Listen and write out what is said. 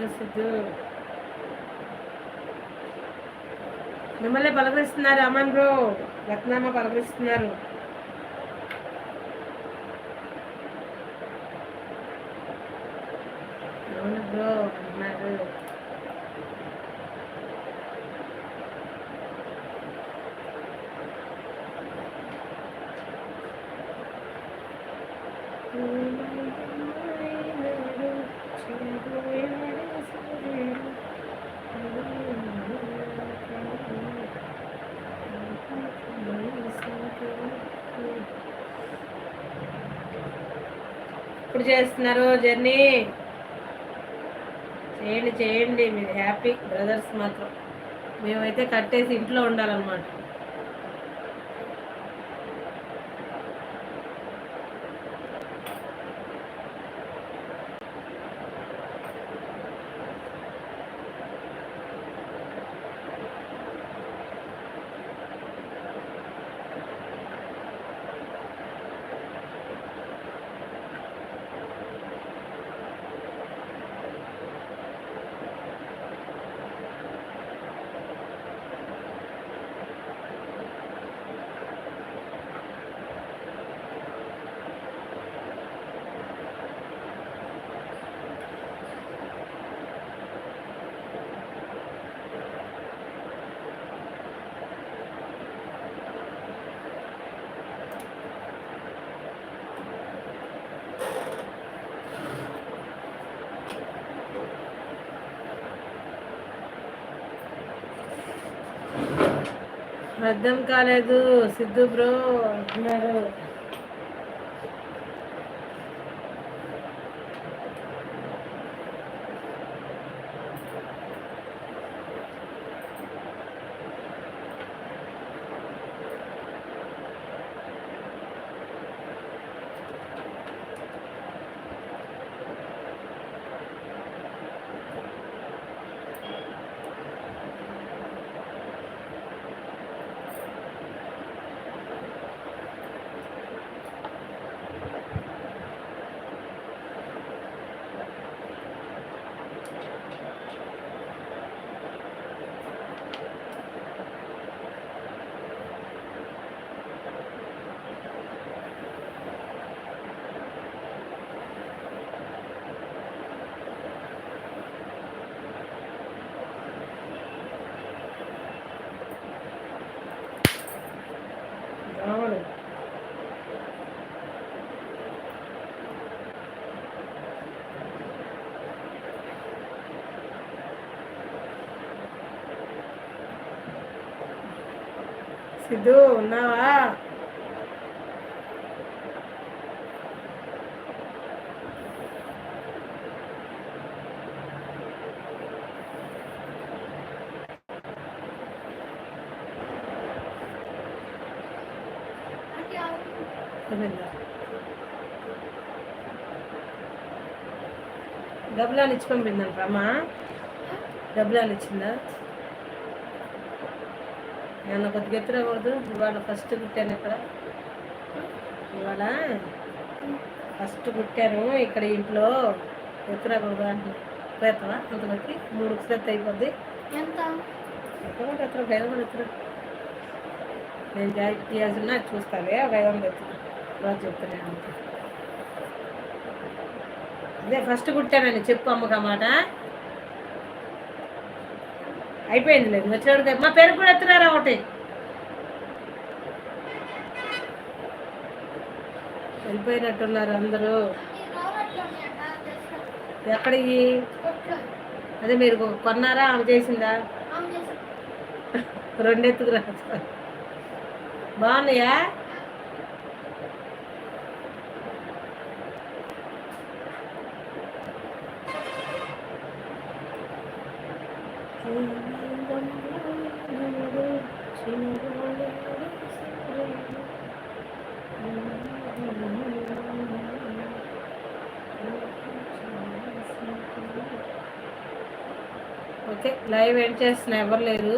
Hello Siddhu మిమ్మల్ని పలకరిస్తున్నారు Aman bro రత్నామ పలకరిస్తున్నారు అవును bro అన్నారు ఇప్పుడు చేస్తున్నారు జర్నీ. చేయండి చేయండి. మీరు హ్యాపీ బ్రదర్స్ మాత్రం. మేమైతే కట్టేసి ఇంట్లో ఉండాలన్నమాట. అర్థం కాలేదు. సిద్ధు బ్రో అంటున్నారు. సిద్ధు ఉన్నావా? డబ్బులు ఇచ్చి పంపిందంట అమ్మా డబ్బులు ఇచ్చిందా? నన్ను కొద్దిగా ఎత్తురాకూడదు ఇవాళ ఫస్ట్ కుట్టాను ఇక్కడ. ఇవాళ ఫస్ట్ కుట్టాను ఇక్కడ ఇంట్లో. ఎత్తురాకూడదు అంటే పోతావా అంతలోకి మూడు సెట్ అయిపోద్ది. ఎంత? ఎక్కడ ఎత్తురా? ఒక ఐదు వందలు ఎత్తురా? నేను జాకెట్ తీయాల్సిన చూస్తావే ఒక ఐదు వందలు ఎత్తురా? రోజు చెప్తున్నాను అంతే అదే ఫస్ట్ కుట్టానని చెప్పు అమ్మక మాట. అయిపోయింది లేదు. వచ్చినప్పుడు మా పేరు కూడా ఎత్తున్నారా ఒకటి? వెళ్ళిపోయినట్టున్నారు అందరూ. ఎక్కడికి? అదే మీరు కొన్నారా? ఆమె చేసిందా? ఆమె చేసి రెండెత్తుకు రా బాగున్నాయా? ఓకే లైవ్ ఎండ్ చేస్తున్నా? ఎవరు లేరు.